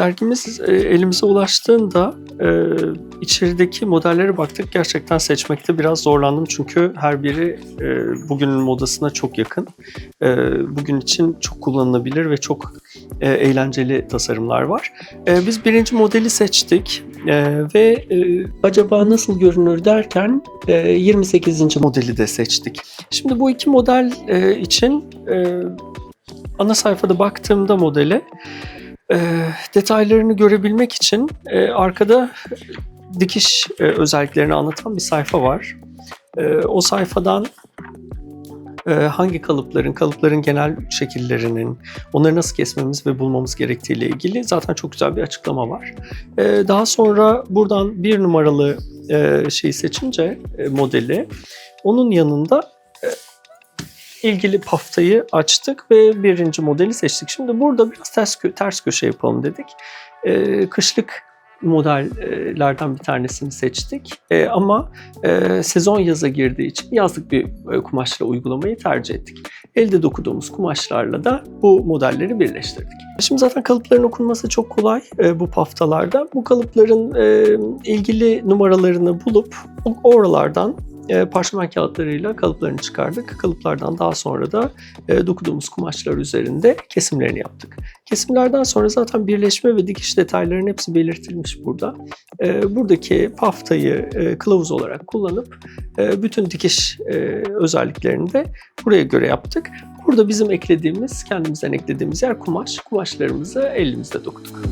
Dergimiz e, elimize ulaştığında e, içerideki modellere baktık. Gerçekten seçmekte biraz zorlandım çünkü her biri e, bugünün modasına çok yakın. Bugün için çok kullanılabilir ve çok eğlenceli tasarımlar var. Biz birinci modeli seçtik ve acaba nasıl görünür derken e, 28. modeli de seçtik. Şimdi bu iki model için ana sayfada baktığımda modele e, detaylarını görebilmek için e, arkada dikiş e, özelliklerini anlatan bir sayfa var. E, o sayfadan e, hangi kalıpların, kalıpların genel şekillerinin, onları nasıl kesmemiz ve bulmamız gerektiğiyle ilgili zaten çok güzel bir açıklama var. E, daha sonra buradan bir numaralı e, şeyi seçince e, modeli, onun yanında ilgili paftayı açtık ve birinci modeli seçtik. Şimdi burada biraz ters, kö- ters köşe yapalım dedik. E, kışlık modellerden bir tanesini seçtik. E, ama e, sezon yaza girdiği için yazlık bir e, kumaşla uygulamayı tercih ettik. Elde dokuduğumuz kumaşlarla da bu modelleri birleştirdik. Şimdi zaten kalıpların okunması çok kolay e, bu paftalarda. Bu kalıpların e, ilgili numaralarını bulup oralardan e, parşömen kağıtlarıyla kalıplarını çıkardık. Kalıplardan daha sonra da e, dokuduğumuz kumaşlar üzerinde kesimlerini yaptık. Kesimlerden sonra zaten birleşme ve dikiş detaylarının hepsi belirtilmiş burada. E, buradaki paftayı e, kılavuz olarak kullanıp e, bütün dikiş e, özelliklerini de buraya göre yaptık. Burada bizim eklediğimiz, kendimizden eklediğimiz yer kumaş. Kumaşlarımızı elimizde dokuduk.